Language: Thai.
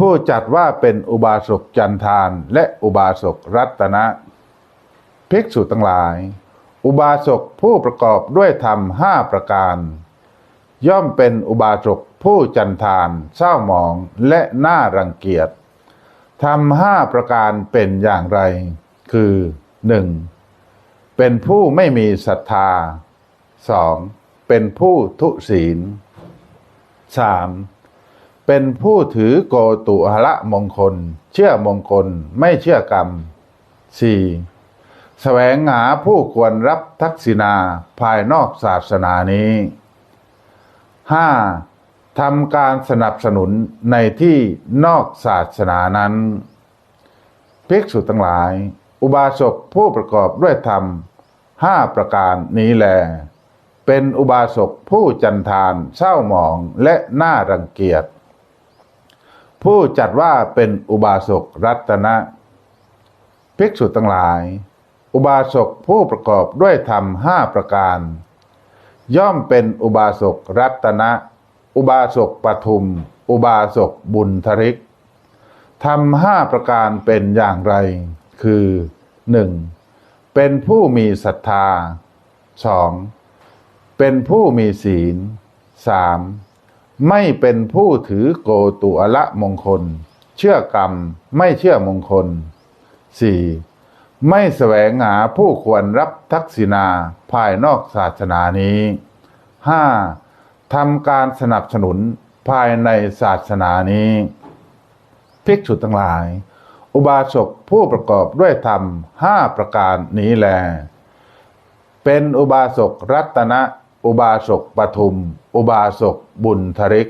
ผู้จัดว่าเป็นอุบาสกจันทานและอุบาสกรัตนะ ภิกษุทั้งหลาย อุบาสกผู้ประกอบด้วยธรรมห้าประการ ย่อมเป็นอุบาสกผู้จันทานเศร้าหมองและน่ารังเกียจทำห้าประการเป็นอย่างไร คือหนึ่งเป็นผู้ไม่มีศรัทธาสองเป็นผู้ทุศีลสาม เป็นผู้ถือโกตุหละมงคล เชื่อมงคลไม่เชื่อกรรมสี่แสวงหาผู้ควรรับทักษิณาภายนอกศาสนานี้ห้าทำการสนับสนุนในที่นอกศาสนานั้น ภิกษุทั้งหลาย อุบาสกผู้ประกอบด้วยธรรมห้าประการนี้แล เป็นอุบาสกผู้จันทานเศร้าหมองและน่ารังเกียจ ผู้จัดว่าเป็นอุบาสกรัตนะ ภิกษุทั้งหลาย อุบาสกผู้ประกอบด้วยธรรมห้าประการ ย่อมเป็นอุบาสกรัตนะ อุบาสกปทุม อุบาสกบุญทริกทำห้าประการเป็นอย่างไร คือหนึ่งเป็นผู้มีศรัทธาสองเป็นผู้มีศีลสาม ไม่เป็นผู้ถือโกตุอละมงคล เชื่อกรรมไม่เชื่อมงคลสี่ไม่แสวงหาผู้ควรรับทักษิณาภายนอกศาสนานี้ห้าทำการสนับสนุนภายในศาสนานี้ภิกษุทั้งหลาย อุบาสกผู้ประกอบด้วยธรรมห้าประการนี้แล เป็นอุบาสกรัตนะ อุบาสกปทุม อุบาสกบุญทริก